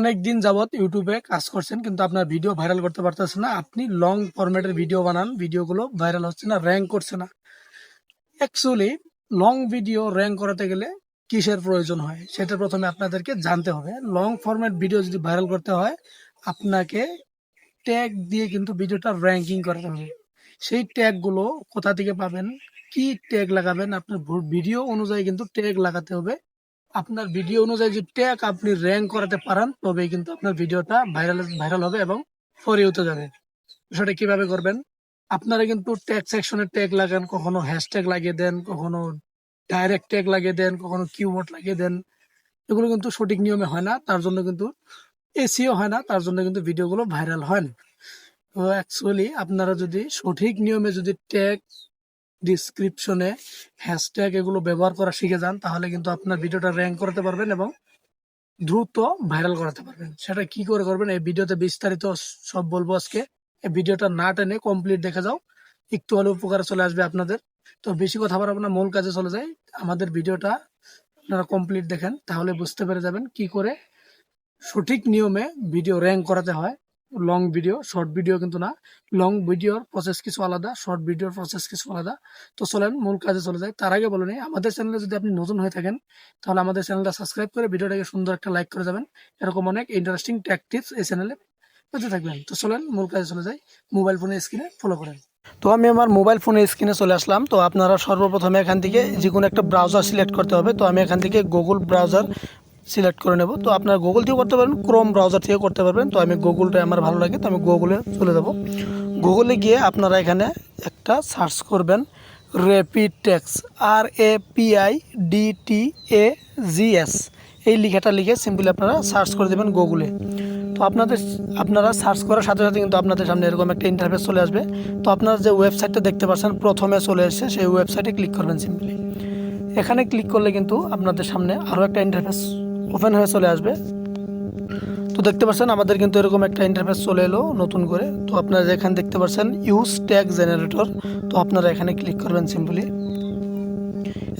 অনেক দিন যাবত ইউটিউবে কাজ করছেন, কিন্তু আপনার ভিডিও ভাইরাল করতে পারতেছে না। আপনি লং ফরম্যাটের ভিডিও বানান ভিডিওগুলো ভাইরাল হচ্ছে না র্যাঙ্ক করছে না। অ্যাকচুয়ালি লং ভিডিও র্যাঙ্ক করাতে গেলে কিসের প্রয়োজন হয়? সেটা প্রথমে আপনাদেরকে জানতে হবে। লং ফরম্যাট ভিডিও যদি ভাইরাল করতে হয়, আপনাকে ট্যাগ দিয়ে কিন্তু ভিডিওটা র্যাঙ্কিং করাতে হবে। সেই ট্যাগগুলো কোথা থেকে পাবেন, কি ট্যাগ লাগাবেন, আপনার ভিডিও অনুযায়ী কিন্তু ট্যাগ লাগাতে হবে। আপনার ভিডিও অনুযায়ী যদি ট্যাগ আপনি র্যাঙ্ক করাতে পারেন, তবেই কিন্তু আপনার ভিডিওটা ভাইরাল ভাইরাল হবে এবং ফরিয়েতে যাবে। সেটা কীভাবে করবেন? আপনারা কিন্তু ট্যাগ সেকশনে ট্যাগ লাগান, কখনো হ্যাশট্যাগ লাগিয়ে দেন, কখনো ডাইরেক্ট ট্যাগ লাগিয়ে দেন, কখনো কিওয়ার্ড লাগিয়ে দেন। এগুলো কিন্তু সঠিক নিয়মে হয় না, তার জন্য কিন্তু এসিও হয় না, তার জন্য কিন্তু ভিডিওগুলো ভাইরাল হয় না। তো অ্যাকচুয়ালি আপনারা যদি সঠিক নিয়মে যদি ট্যাগ ডিসক্রিপশনে হ্যাশট্যাগ এগুলো ব্যবহার করা শিখে যান, তাহলে কিন্তু আপনার ভিডিওটা র্যাঙ্ক করতে পারবেন এবং দ্রুত ভাইরাল করাতে পারবেন। সেটা কি করে করবেন, এই ভিডিওতে বিস্তারিত সব বলব আজকে। এই ভিডিওটা না টেনে কমপ্লিট দেখে যাও, একটু হলে উপকারে চলে আসবে আপনাদের। তো বেশি কথা বলব আপনার মূল কাজে চলে যায় আমাদের ভিডিওটা আপনারা কমপ্লিট দেখেন, তাহলে বুঝতে পেরে যাবেন কি করে সঠিক নিয়মে ভিডিও র্যাঙ্ক করাতে হয়। লং ভিডিও শর্ট ভিডিও কিন্তু না। লং ভিডিওর প্রসেস কিছু আলাদা শর্ট ভিডিওর প্রসেস কিছু আলাদা। তো চলেন, মূল কাজে চলে যায় তার আগে বলে আমাদের চ্যানেলে যদি আপনি নতুন হয়ে থাকেন, তাহলে আমাদের চ্যানেলটা সাবস্ক্রাইব করে ভিডিওটাকে সুন্দর একটা লাইক করে যাবেন। এরকম অনেক ইন্টারেস্টিং ট্যাকটিক্স এই চ্যানেলে পেতে থাকবেন। তো চলেন, মূল কাজে চলে যাই। মোবাইল ফোনের স্ক্রিনে ফলো করেন। তো আমি আমার মোবাইল ফোনের স্ক্রিনে চলে আসলাম। তো আপনারা সর্বপ্রথমে এখান থেকে যে কোনো একটা ব্রাউজার সিলেক্ট করতে হবে। তো আমি এখান থেকে গুগল ব্রাউজার সিলেক্ট করে নেব। তো আপনার গুগল থেকেও করতে পারবেন ক্রোম ব্রাউজার থেকেও করতে পারবেন। তো আমি গুগলটা আমার ভালো লাগে, তো আমি গুগলে চলে যাব। গুগলে গিয়ে আপনারা এখানে একটা সার্চ করবেন rapid tags R A P I D T A G S এই লিখাটা লিখে সিম্পলি আপনারা সার্চ করে দেবেন গুগলে তো আপনাদের, আপনারা সার্চ করার সাথে সাথে কিন্তু আপনাদের সামনে এরকম একটা ইন্টারফেস চলে আসবে। তো আপনারা যে ওয়েবসাইটটা দেখতে পাচ্ছেন, প্রথমে চলে এসেছে সেই ওয়েবসাইটে ক্লিক করবেন সিম্পলি এখানে ক্লিক করলে কিন্তু আপনাদের সামনে আরও একটা ইন্টারফেস ওপেন হয়ে চলে আসবে। তো দেখতে পাচ্ছেন, আমাদের কিন্তু এরকম একটা ইন্টারফেস চলে এলো নতুন করে। তো আপনারা এখানে দেখতে পাচ্ছেন ইউজ ট্যাগ জেনারেটর তো আপনারা এখানে ক্লিক করবেন সিম্পলি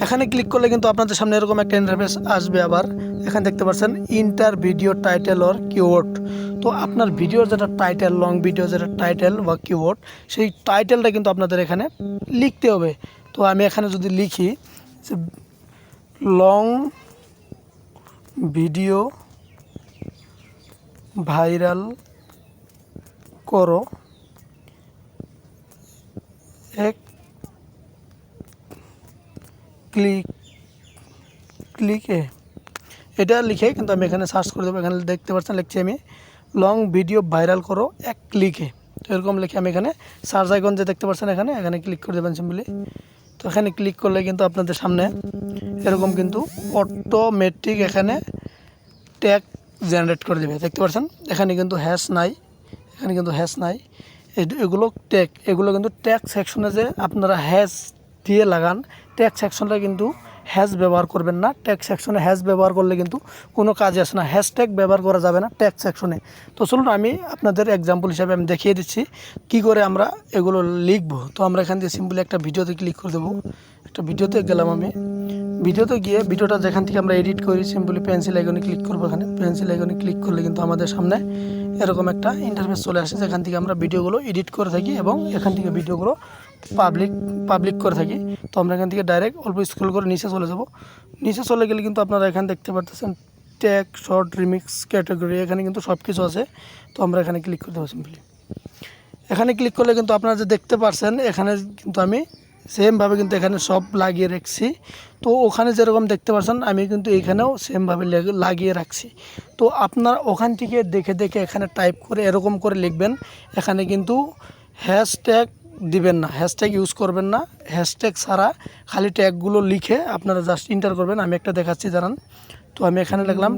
এখানে ক্লিক করলে কিন্তু আপনাদের সামনে এরকম একটা ইন্টারফেস আসবে আবার। এখানে দেখতে পাচ্ছেন enter video title or keyword তো আপনার ভিডিওর যেটা টাইটেল লং ভিডিও যেটা টাইটেল বা কিওয়ার্ড সেই টাইটেলটা কিন্তু আপনাদের এখানে লিখতে হবে। তো আমি এখানে যদি লিখি লং ভিডিও ভাইরাল করো। এক, ক্লিক, ক্লিকে। এটা লিখে কিন্তু আমি এখানে সার্চ করে দেবো, এখানে দেখতে পাচ্ছেন, লিখছি আমি। লং ভিডিও ভাইরাল করো, এক ক্লিকে। এরকম লিখে আমি এখানে সার্চ আইকন যে দেখতে পাচ্ছেন এখানে এখানে ক্লিক করে দেবেন সিম্পলি এখানে ক্লিক করলে কিন্তু আপনাদের সামনে এরকম কিন্তু অটোমেটিক এখানে ট্যাগ জেনারেট করে দেবে, দেখতে পাচ্ছেন? এখানে কিন্তু হ্যাশ নাই, এখানে কিন্তু হ্যাশ নাই। এগুলো ট্যাগ এগুলো কিন্তু ট্যাগ সেকশনে যে আপনারা হ্যাশ দিয়ে লাগান ট্যাগ সেকশনটা কিন্তু হ্যাশ ব্যবহার করবেন না ট্যাগ সেকশনে হ্যাজ ব্যবহার করলে কিন্তু কোনো কাজে আসে না। হ্যাশট্যাগ ব্যবহার করা যাবে না ট্যাগ সেকশনে। তো চলুন আমি আপনাদের এক্সাম্পল হিসাবে আমি দেখিয়ে দিচ্ছি কি করে আমরা এগুলো লিখব। তো আমরা এখান থেকে সিম্পলি একটা ভিডিওতে ক্লিক করে দেবো। একটা ভিডিওতে গেলাম আমি। ভিডিওতে গিয়ে ভিডিওটা যেখান থেকে আমরা এডিট করি সিম্পলি পেন্সিল আইকনে ক্লিক করব এখানে। পেন্সিল আইকনে ক্লিক করলে কিন্তু আমাদের সামনে এরকম একটা ইন্টারফেস চলে আসে, যেখান থেকে আমরা ভিডিওগুলো এডিট করে থাকি এবং এখান থেকে ভিডিওগুলো পাবলিক পাবলিক করে থাকি। তো আমরা এখান থেকে ডাইরেক্ট অল্প স্ক্রল করে নিচে চলে যাব। নিচে চলে গেলে কিন্তু আপনারা এখানে দেখতে পারতেছেন ট্যাগ শর্ট রিমিক্স ক্যাটাগরি এখানে কিন্তু সব কিছু আছে। তো আমরা এখানে ক্লিক করতে হবে সিম্পলি এখানে ক্লিক করলে কিন্তু আপনারা যে দেখতে পাচ্ছেন এখানে কিন্তু আমি সেমভাবে কিন্তু এখানে সব লাগিয়ে রাখছি। তো ওখানে যেরকম দেখতে পাচ্ছেন আমি কিন্তু এখানেও সেমভাবে লাগিয়ে রাখছি। তো আপনার ওখান থেকে দেখে দেখে এখানে টাইপ করে এরকম করে লিখবেন। এখানে কিন্তু হ্যাশট্যাগ দিবেন না। হ্যাশট্যাগ ইউজ করবেন না। হ্যাশট্যাগ ছাড়া খালি ট্যাগগুলো লিখে আপনারা জাস্ট ইন্টার করবেন। আমি একটা দেখাচ্ছি জানান তো আমি এখানে লিখলাম।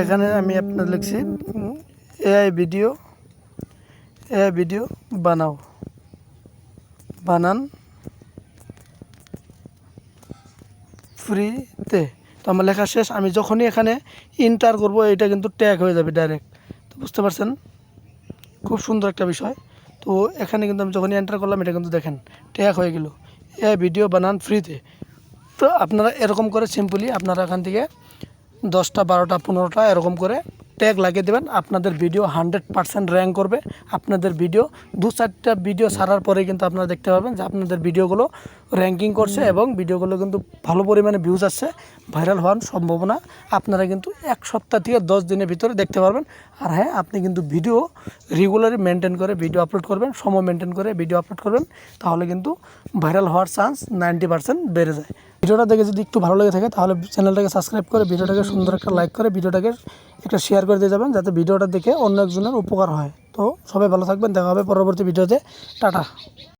এখানে আমি আপনার লিখছি এআই ভিডিও এআই ভিডিও বানাও। বানান। ফ্রিতে তো আমার লেখা শেষ। আমি যখনই এখানে ইন্টার করব এটা কিন্তু ট্যাগ হয়ে যাবে ডাইরেক্ট তো বুঝতে পারছেন? খুব সুন্দর একটা বিষয়। তো এখানে কিন্তু আমি যখনই এন্টার করলাম, এটা কিন্তু দেখেন, ট্যাগ হয়ে গেল। এ ভিডিও বানান ফ্রিতে তো আপনারা এরকম করে সিম্পলি আপনারা এখান থেকে দশটা, বারোটা, পনেরোটা এরকম করে ট্যাগ লাগিয়ে দেবেন আপনাদের ভিডিও হান্ড্রেড পার্সেন্ট র্যাঙ্ক করবে। আপনাদের ভিডিও দু চারটা ভিডিও ছাড়ার পরে কিন্তু আপনারা দেখতে পাবেন যে আপনাদের ভিডিওগুলো র্যাঙ্কিং করছে এবং ভিডিওগুলো কিন্তু ভালো পরিমাণে ভিউজ আসছে ভাইরাল হওয়ার সম্ভাবনা আপনারা কিন্তু এক সপ্তাহ থেকে দশ দিনের ভিতরে দেখতে পারবেন। আর হ্যাঁ আপনি কিন্তু ভিডিও রেগুলারই মেনটেন করে ভিডিও আপলোড করবেন সময় মেনটেন করে ভিডিও আপলোড করবেন তাহলে কিন্তু ভাইরাল হওয়ার চান্স নাইনটি পার্সেন্ট বেড়ে যায়। ভিডিওটা দেখে যদি একটু ভালো লেগে থাকে তাহলে চ্যানেলটাকে সাবস্ক্রাইব করে ভিডিওটাকে সুন্দর একটা লাইক করে ভিডিওটাকে একটা শেয়ার করে দিয়ে যাবেন যাতে ভিডিওটা দেখে অন্য একজনের উপকার হয়। তো সবাই ভালো থাকবেন, দেখা হবে পরবর্তী ভিডিওতে। টাটা।